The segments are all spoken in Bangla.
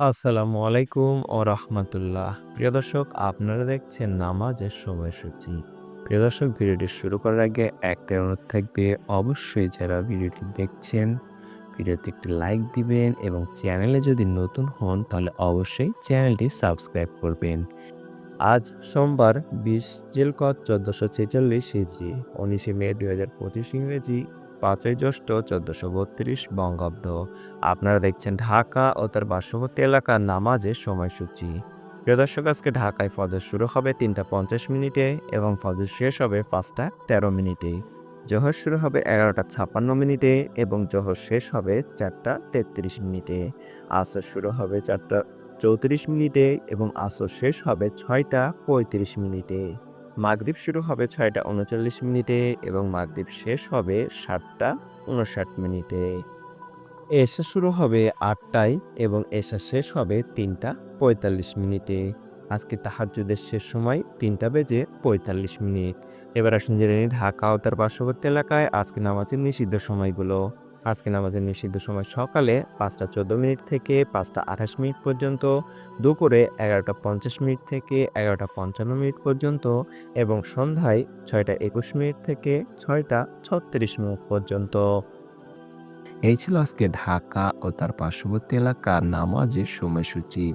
আসসালামু আলাইকুম ও রহমতুল্লাহ। প্রিয় দর্শক, আপনারা দেখছেন নামাজের সময়সূচি। প্রিয় দর্শক, ভিডিওটি শুরু করার আগে একটা অনুরোধ থাকবে, অবশ্যই যারা ভিডিওটি দেখছেন, ভিডিওতে একটি লাইক দিবেন এবং চ্যানেলে যদি নতুন হন, তাহলে অবশ্যই চ্যানেলটি সাবস্ক্রাইব করবেন। আজ সোমবার, বিশ জেলকত চোদ্দোশো ছেচল্লিশ হিজড়ি উনিশে মে দুই হাজার পঁচিশ ইংরেজি। পাঁচই জ্যৈষ্ঠ চোদ্দোশো বত্রিশ বঙ্গাব্দ। আপনারা দেখছেন ঢাকা ও তার পার্শ্ববর্তী এলাকার নামাজের সময়সূচি। প্রিয় দর্শক, আজকে ঢাকায় ফজর শুরু হবে তিনটা পঞ্চাশ মিনিটে এবং ফজর শেষ হবে পাঁচটা তেরো মিনিটে। জহর শুরু হবে এগারোটা ছাপ্পান্ন মিনিটে এবং জহর শেষ হবে চারটা তেত্রিশ মিনিটে। আসর শুরু হবে চারটা চৌত্রিশ মিনিটে এবং আসর শেষ হবে ছয়টা পঁয়ত্রিশ মিনিটে। মাগরিব শুরু হবে ছয়টা উনচল্লিশ মিনিটে এবং মাগরিব শেষ হবে সাতটা উনষাট মিনিটে। এশা শুরু হবে আটটায় এবং এশা শেষ হবে তিনটা পঁয়তাল্লিশ মিনিটে। আজকে তাহাজ্জুদের শেষ সময় তিনটা বেজে পঁয়তাল্লিশ মিনিট। এবার আসুন জেনে ঢাকা ও তার পার্শ্ববর্তী এলাকায় আজকে নামাজের নিষিদ্ধ সময়গুলো। আজকে নামাজের নিষিদ্ধ সময় সকালে পাঁচটা চোদ্দ মিনিট থেকে পাঁচটা আঠাশ মিনিট পর্যন্ত, দুপুরে এগারোটা পঞ্চাশ মিনিট থেকে এগারোটা পঞ্চান্ন মিনিট পর্যন্ত এবং সন্ধ্যায় ছয়টা একুশ মিনিট থেকে ছয়টা ছত্রিশ মিনিট পর্যন্ত। এই ছিল আজকে ঢাকা ও তার পার্শ্ববর্তী এলাকার নামাজের সময়সূচি।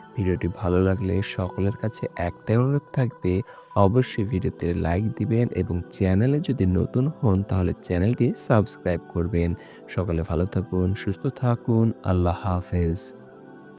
ভিডিওটি ভালো লাগলে সকলের কাছে একটাই অনুরোধ থাকবে, অবশ্যই ভিডিওতে লাইক দিবেন এবং চ্যানেলে যদি নতুন হন তাহলে চ্যানেলটি সাবস্ক্রাইব করবেন। সকলে ভালো থাকুন, সুস্থ থাকুন, আল্লাহ হাফেজ।